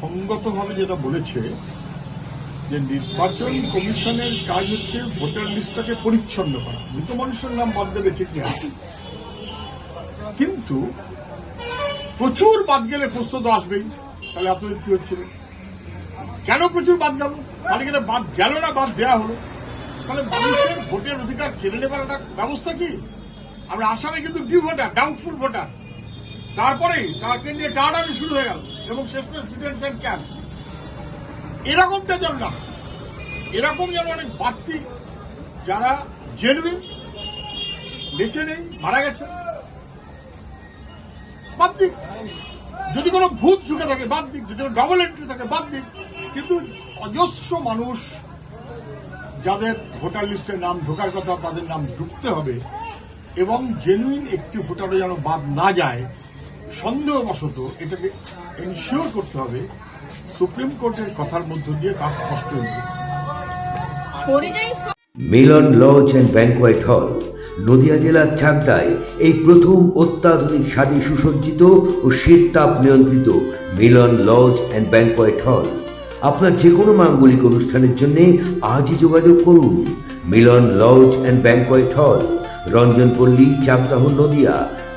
সঙ্গতভাবে যেটা বলেছে, যে নির্বাচন কমিশনের কাজ হচ্ছে ভোটার লিস্টটাকে পরিচ্ছন্ন করা। মৃত মানুষের নাম বাদ দেবে ঠিক নেই। কিন্তু প্রচুর বাদ গেলে প্রশ্ন তো আসবেই। তাহলে এতদিন কি হচ্ছিল কেন প্রচুর বাদ গেল? তাহলে কিনা বাদ গেল না বাদ দেওয়া হলো? তাহলে মানুষের ভোটের অধিকার কেড়ে নেবার একটা ব্যবস্থা কি? আমরা আসামে কিন্তু ডি ভোটার ডাউটফুল ভোটার তারপরেই তাকে নিয়ে টানাটানি শুরু হয়ে গেল। এবং শেষ প্রেসিডেন্ট ক্যাম্প এরকমটা যেন না। এরকম যেন অনেক বাড়তি যারা জেনুইন বেঁচে নেই, মারা গেছে। বাদ দিক। যদি কোনো ভূত ঝুঁকে থাকে, বাদ দিক। যদি কোনো ডবল এন্ট্রি থাকে, বাদ দিক। কিন্তু অজস্র মানুষ যাদের ভোটার লিস্টে নাম ঢোকার কথা, তাদের নাম ঢুকতে হবে এবং জেনুইন একটি ভোটারও যেন বাদ না যায় সন্দেহবশত এটাকে এনশিওর করতে হবে সুপ্রিম কোর্টের কথার মধ্য দিয়ে তা স্পষ্ট হয়েছে মিলন লজ অ্যান্ড ব্যাংকোয়েট হল নদিয়া জেলার চাকদায় এই প্রথম অত্যাধুনিক স্বাদে সুসজ্জিত ও শীততাপ নিয়ন্ত্রিত মিলন লজ অ্যান্ড ব্যাংকোয়েট হল। আপনার যে কোনো মাঙ্গলিক অনুষ্ঠানের জন্য আজই যোগাযোগ করুন। মিলন লজ অ্যান্ড ব্যাংকোয়েট হল রঞ্জনপল্লী চাকদাহ নদিয়া